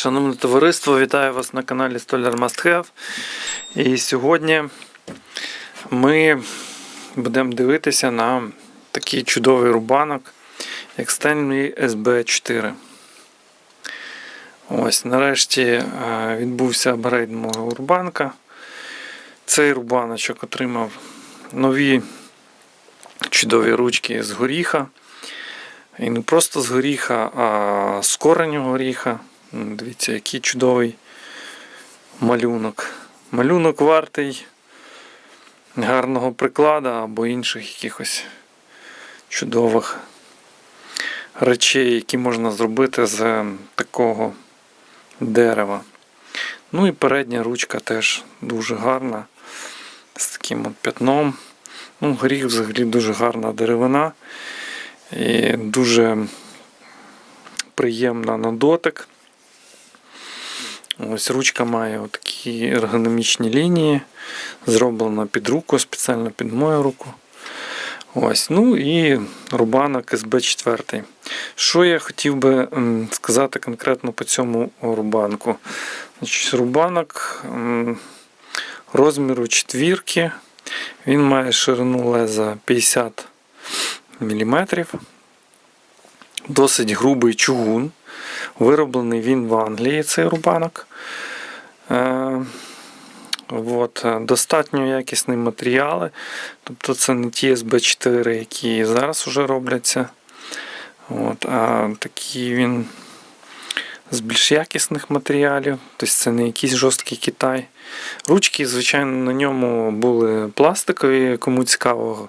Шановне товариство, вітаю вас на каналі Stolar Must Have. І сьогодні ми будемо дивитися на такий чудовий рубанок, як Stanley SB4. Ось, нарешті е, відбувся апгрейд мого рубанка. Цей рубаночок отримав нові чудові ручки з горіха. І не просто з горіха, а з кореню горіха. Дивіться, який чудовий малюнок. Малюнок вартий гарного приклада або інших якихось чудових речей, які можна зробити з такого дерева. Ну і передня ручка теж дуже гарна, з таким от п'ятном. Ну, горіх взагалі дуже гарна деревина і дуже приємна на дотик. Ось ручка має такі ергономічні лінії, зроблена під руку, спеціально під мою руку. Ось, ну і рубанок СБ4. Що я хотів би сказати конкретно по цьому рубанку? Значить, рубанок розміру четвірки. Він має ширину леза 50 мм. Досить грубий чугун. Вироблений він в Англії цей рубанок. Е, От, достатньо якісні матеріали. Тобто це не ті СБ4, які зараз вже робляться. От, а такий він з більш якісних матеріалів. Тобто це не якийсь жорсткий Китай. Ручки, звичайно, на ньому були пластикові. Кому цікаво,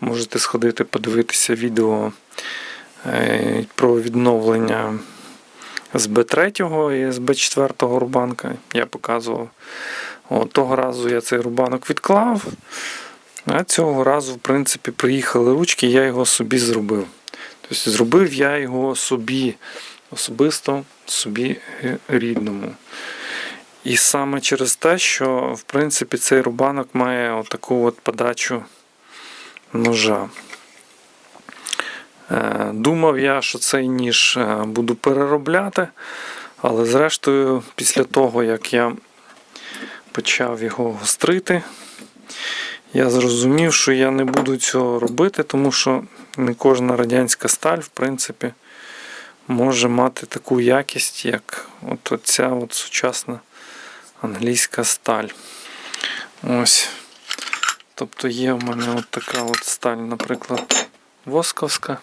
можете сходити подивитися відео е, про відновлення з Б3 і з Б4 рубанка. Я показував. От, того разу я цей рубанок відклав. А цього разу, в принципі, приїхали ручки, я його собі зробив. Тобто зробив я його собі, особисто собі е, рідному. І саме через те, що в принципі цей рубанок має отаку от подачу ножа. Е, Думав я, що цей ніж е, буду переробляти, але зрештою, після того, як я почав його гострити, я зрозумів, що я не буду цього робити, тому що не кожна радянська сталь, в принципі, може мати таку якість, як от оця от сучасна англійська сталь. Ось. Тобто є в мене от така от сталь, наприклад, восковська.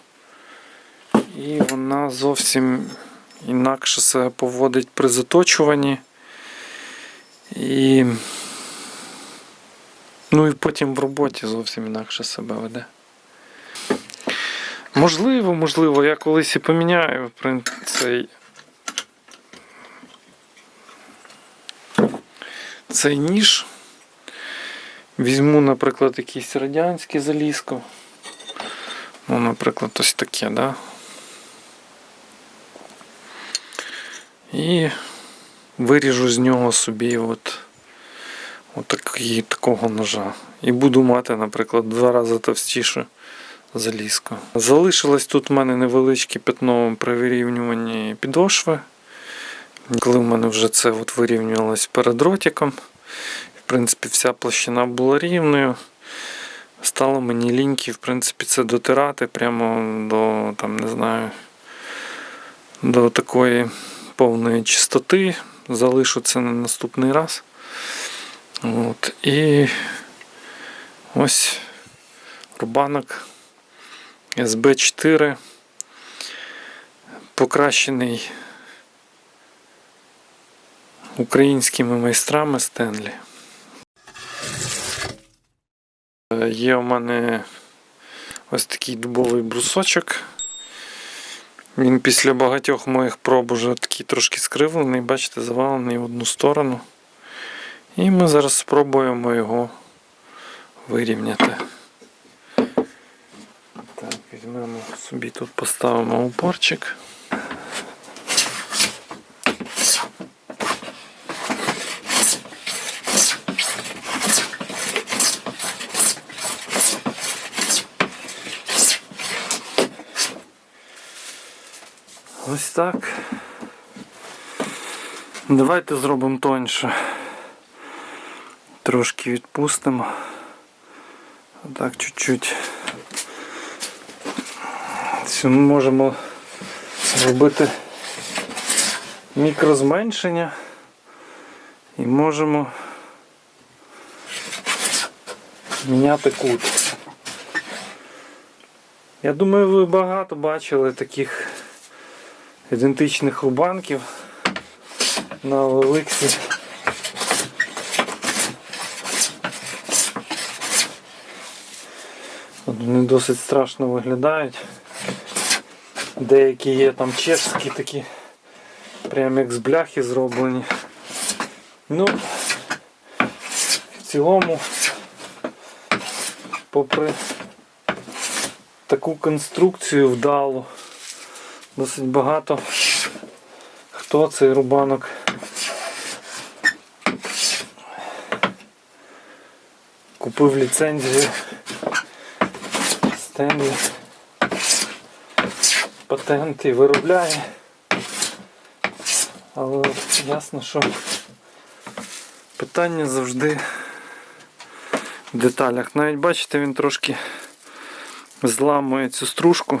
І вона зовсім інакше себе поводить при заточуванні. І Ну і потім в роботі зовсім інакше себе веде. Можливо, можливо, я колись і поміняю цей. Цей ніж. Візьму, наприклад, якийсь радянський залізко. Ну, наприклад, ось таке, да? І виріжу з нього собі от отакий, такого ножа. І буду мати, наприклад, два рази товстіше залізку. Залишилось тут в мене невеличке пятно при вирівнюванні підошви. Коли в мене вже це от вирівнювалось перед дротиком, в принципі, вся площина була рівною. Стало мені ліньки, в принципі, це дотирати прямо до, там, не знаю, до такої повної чистоти. Залишу це на наступний раз. От, І ось рубанок СБ4 покращений українськими майстрами Стенлі. Е, Є у мене ось такий дубовий брусочок. Він після багатьох моїх проб уже такий трошки скривлений, бачите, завалений в одну сторону. І ми зараз спробуємо його вирівняти. Так, візьмемо собі тут поставимо упорчик. Ось так. Давайте зробимо тоньше. Трошки відпустимо. Так, чуть-чуть. Ми можемо зробити мікрозменшення і можемо міняти кут. Я думаю, ви багато бачили таких ідентичних рубанків на Олексі. Вони досить страшно виглядають. Деякі є там чешські такі, прям як з бляхи зроблені. Ну, в цілому, попри таку конструкцію вдалу, досить багато. Хто цей рубанок? Купив ліцензію. Стенлі патент і виробляє. Але ясно, що питання завжди в деталях. Навіть бачите, він трошки зламує цю стружку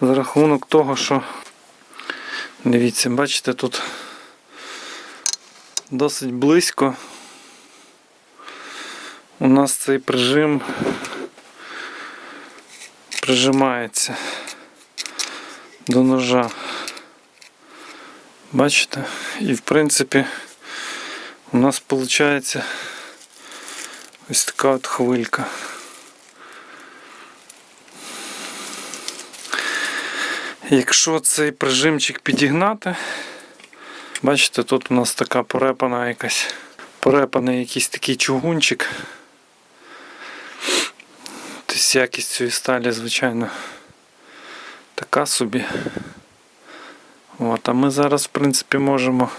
за рахунок того, що дивіться, бачите, тут досить близько у нас цей прижим прижимається до ножа. Бачите? І в принципі у нас виходить ось така от хвилька. Якщо цей прижимчик підігнати, бачите, тут у нас така порепана якась, порепаний якийсь такий чугунчик. Тобто якість цієї сталі, звичайно, така собі. От, а ми зараз, в принципі, можемо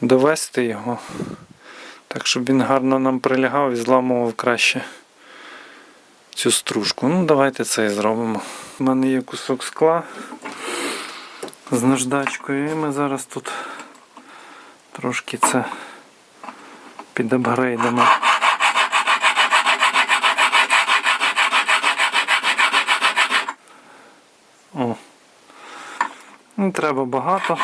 довести його, так щоб він гарно нам прилягав і зламував краще цю стружку. Ну, давайте це і зробимо. У мене є кусок скла з наждачкою, і ми зараз тут трошки це підапгрейдимо. О. Не треба багато.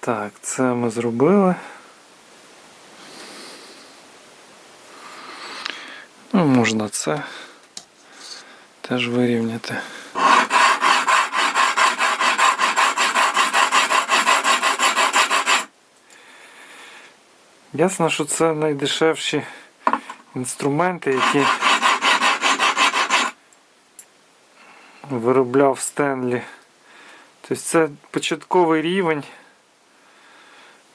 Так, це ми зробили. Ну, можна це теж вирівняти. Ясно, що це найдешевші інструменти, які виробляв Стенлі. Тобто це початковий рівень.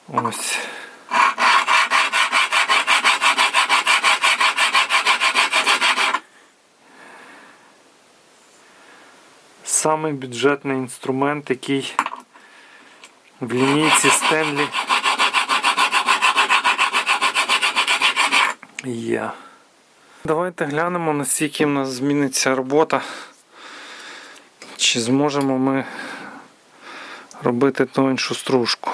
Ось. Самий бюджетний інструмент, який в лінійці Стенлі є. Давайте глянемо, наскільки в нас зміниться робота. Чи зможемо ми робити тоншу стружку.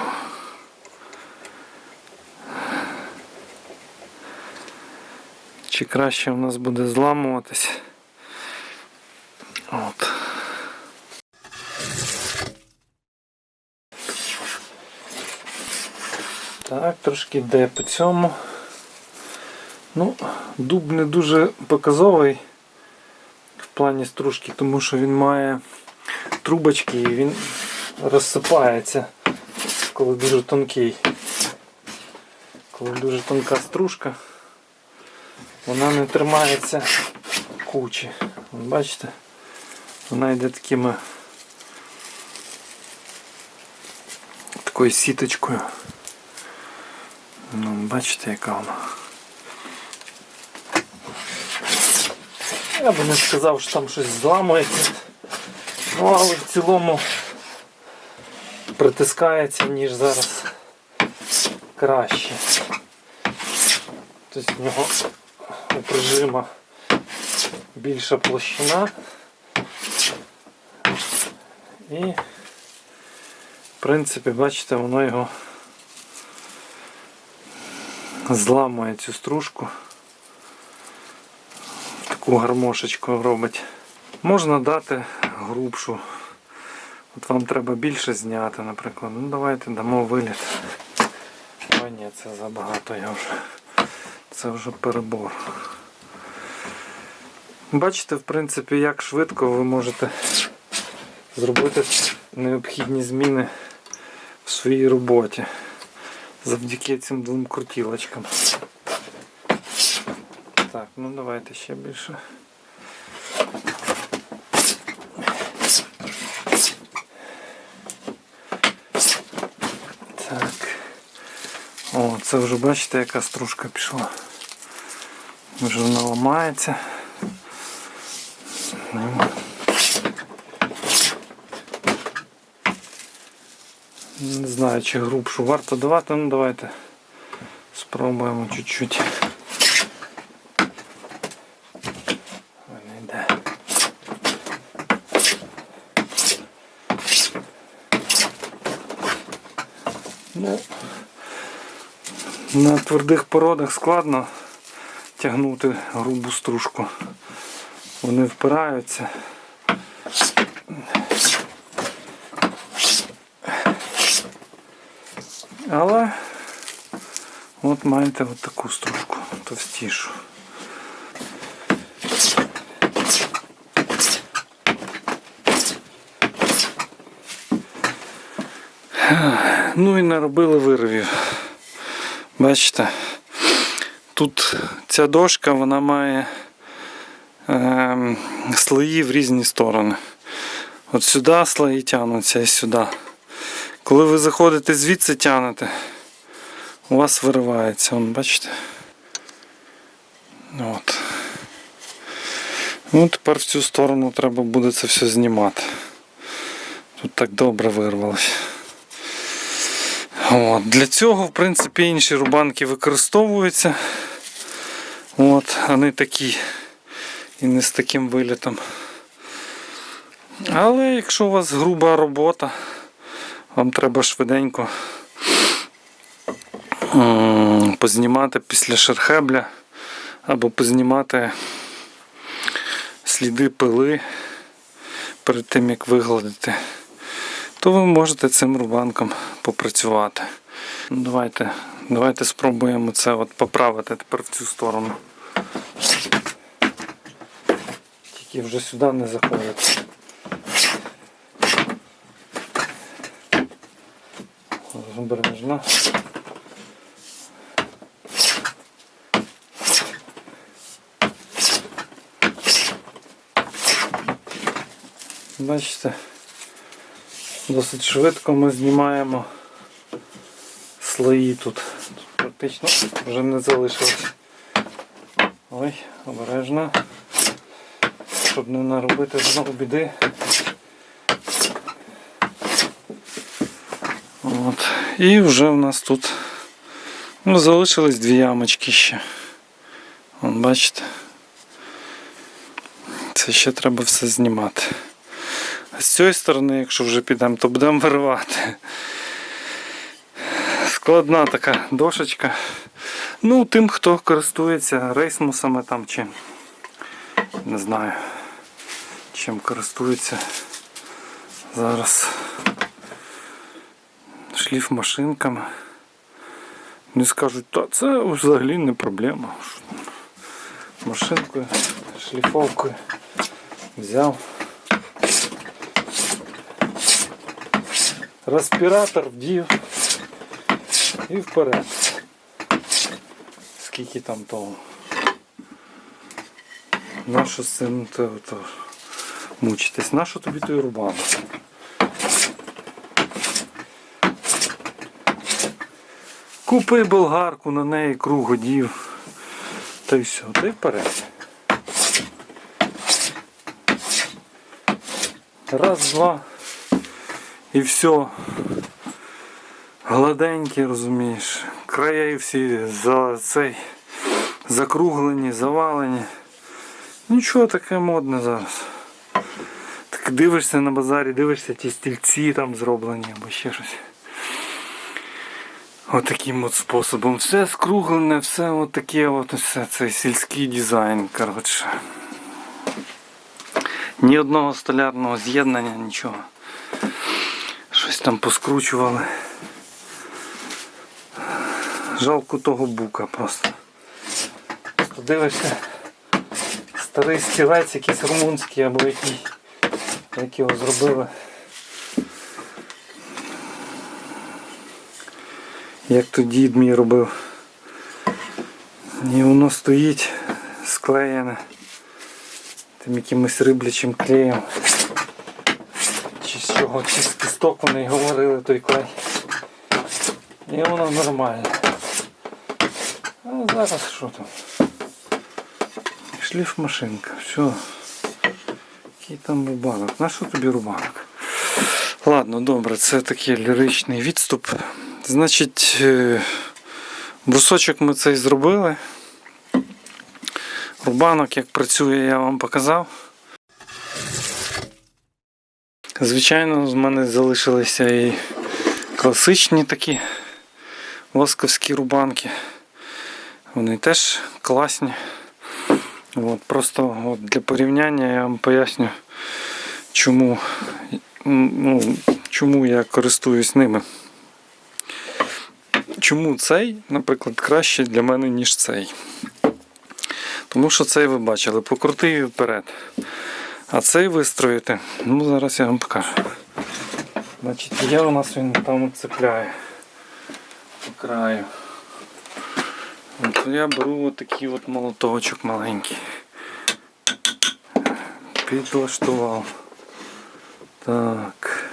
Чи краще в нас буде зламуватись. Так, трошки йде по цьому. Ну, дуб не дуже показовий в плані стружки, тому що він має трубочки і він розсипається, коли дуже тонкий. Коли дуже тонка стружка, вона не тримається кучі. Бачите? Вона йде такими такою сіточкою. Ну, бачите, яка вона. Я би не сказав, що там щось зламується. Ну, але в цілому притискається, ніж зараз краще. Тобто в нього у прижима більша площина І, в принципі, бачите, воно його зламує цю стружку. Таку гармошечку робить. Можна дати грубшу. От вам треба більше зняти, наприклад. Ну давайте дамо виліт. Ой, ні, це забагато я вже. Це вже перебор. Бачите, в принципі, як швидко ви можете зробити необхідні зміни в своїй роботі завдяки цим двом крутілочкам. Так, ну давайте ще більше. Так. О, це вже бачите, яка стружка пішла. Вже вона ламається. знаю, чи грубшу варто давати, ну давайте спробуємо чуть-чуть. Ну, на твердих породах складно тягнути грубу стружку. Вони впираються. Але от маєте от таку стружку товстішу. Ну і наробили виривів. Бачите, тут ця дошка вона має ем, слої в різні сторони. От сюди слої тягнуться і сюди. Коли ви заходите звідси тягнете, у вас виривається, Вон, бачите? От. Ну, тепер в цю сторону треба буде це все знімати. Тут так добре вирвалося. От. Для цього, в принципі, інші рубанки використовуються. От, вони такі і не з таким вилітом. Але якщо у вас груба робота, вам треба швиденько познімати після шерхебля або познімати сліди пили перед тим як вигладити, то ви можете цим рубанком попрацювати. Давайте, давайте спробуємо це от поправити тепер в цю сторону. Тільки вже сюди не заходить. Обережно. Бачите, досить швидко ми знімаємо слої тут. Тут практично вже не залишилось. Ой, обережно. Щоб не наробити знову біди. От. І вже в нас тут ну, залишились дві ямочки ще. Вон, бачите. Це ще треба все знімати. А з цієї сторони, якщо вже підемо, то будемо виривати. Складна така дошечка. Ну, тим, хто користується рейсмусами там чи не знаю, чим користується зараз шліф машинками. Вони скажуть, та це взагалі не проблема. Машинкою, шліфовкою взяв. Респіратор вдів і вперед. Скільки там того. Нащо з цим мучитись? Нащо тобі той рубан? Купи болгарку, на неї круг одів. Та й все, та й вперед. Раз, два. І все. Гладенькі, розумієш. Краї всі за цей закруглені, завалені. Нічого таке модне зараз. Так дивишся на базарі, дивишся ті стільці там зроблені або ще щось. Отаким от способом. Все скруглене, все от таке от все, цей сільський дизайн, коротше. Ні одного столярного з'єднання, нічого. Щось там поскручували. Жалко того бука. Просто дивишся, старий стілець, якийсь румунський або який, як його зробили. Як то дід мій робив. І воно стоїть склеєне тим якимось риблячим клеєм. Чи з чого, чи з кісток вони й говорили той клей. І воно нормальне. А зараз що там? Шліф машинка, все. Який там рубанок? На що тобі рубанок? Ладно, добре, це такий ліричний відступ. Значить, е, брусочок ми цей зробили. Рубанок, як працює, я вам показав. Звичайно, з мене залишилися і класичні такі восковські рубанки. Вони теж класні. От, просто от для порівняння я вам поясню, чому, ну, чому я користуюсь ними. Чому цей, наприклад, краще для мене, ніж цей. Тому що цей ви бачили, покрутив вперед. А цей вистроїти, ну зараз я вам покажу. Значить, є у нас він там цепляє по краю. Я беру от такий от молоточок маленький. Підлаштував. Так.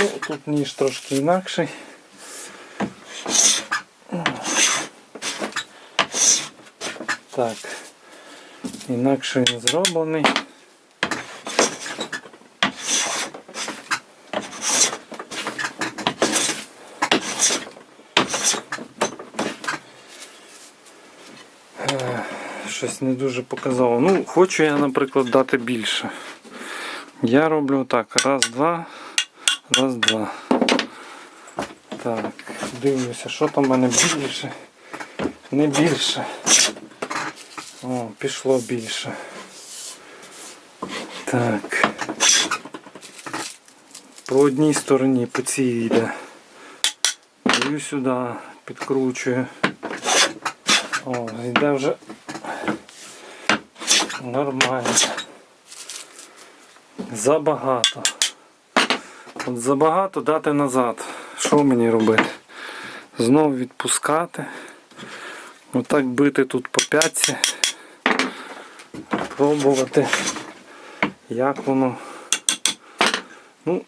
Ну, тут ніж трошки інакший. Так. Інакше він зроблений. Е, Щось не дуже показало. Ну, хочу я, наприклад, дати більше. Я роблю так. Раз, два, раз, два. Так, дивлюся, що там в мене більше. Не більше. О, пішло більше. Так. По одній стороні, по цій йде. Даю сюди, підкручую. О, йде вже нормально. Забагато. От забагато дати назад. Що мені робити? Знову відпускати. Отак бити тут по п'ятці. Пробувати, як воно. Ну,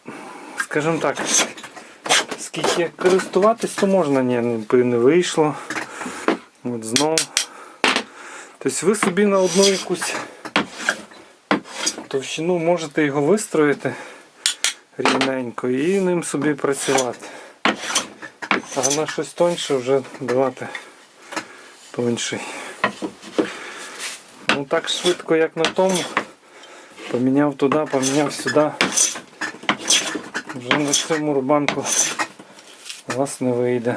скажімо так, скільки користуватись, то можна, ні, не, вийшло. От знову. Тобто ви собі на одну якусь товщину можете його вистроїти рівненько і ним собі працювати. А на щось тоньше вже давати тонший. Ну так швидко, як на тому. Поміняв туди, поміняв сюди. Вже на цьому рубанку у вас не вийде.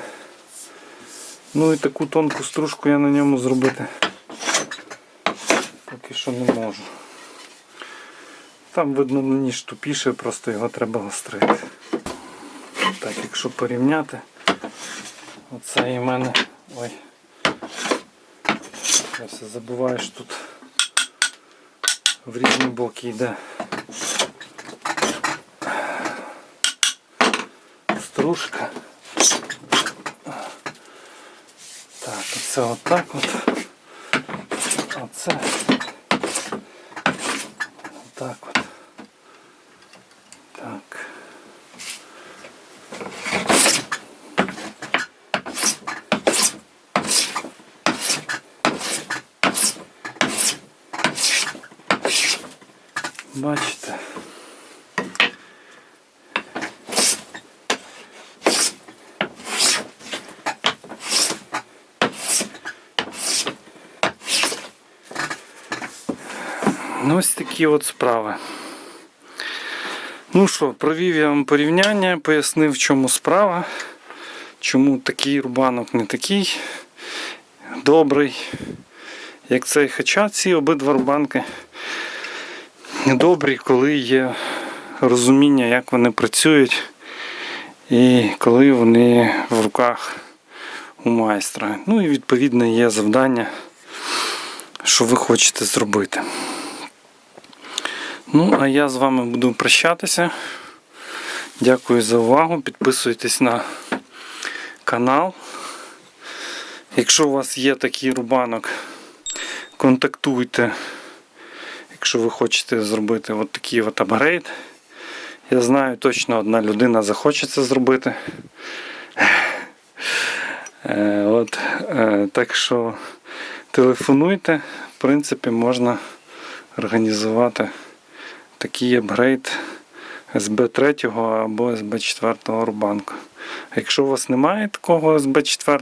Ну і таку тонку стружку я на ньому зробити поки що не можу. Там видно ніж тупіше, просто його треба гострити. Так, якщо порівняти, оце і в мене... Ой. Я все забуваю, що тут в різні боки йде. Стружка. Так, оце отак от. Оце. Отак от. Так. Бачите. Ну, ось такі от справи. Ну що, провів я вам порівняння, пояснив, в чому справа, чому такий рубанок не такий добрий, як цей. Хоча ці обидва рубанки добрі, коли є розуміння, як вони працюють, і коли вони в руках у майстра. Ну і відповідно є завдання, що ви хочете зробити. Ну, а я з вами буду прощатися. Дякую за увагу. Підписуйтесь на канал. Якщо у вас є такий рубанок, контактуйте, якщо ви хочете зробити от такий от апгрейд. Я знаю, точно одна людина захоче це зробити. Е, От, е, так що телефонуйте, в принципі, можна організувати такий апгрейд СБ3 або СБ4 рубанку. Якщо у вас немає такого СБ4,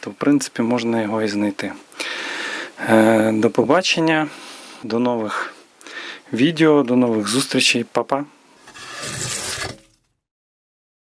то в принципі можна його і знайти. Е, До побачення, до нових відео, до нових зустрічей, Па-па!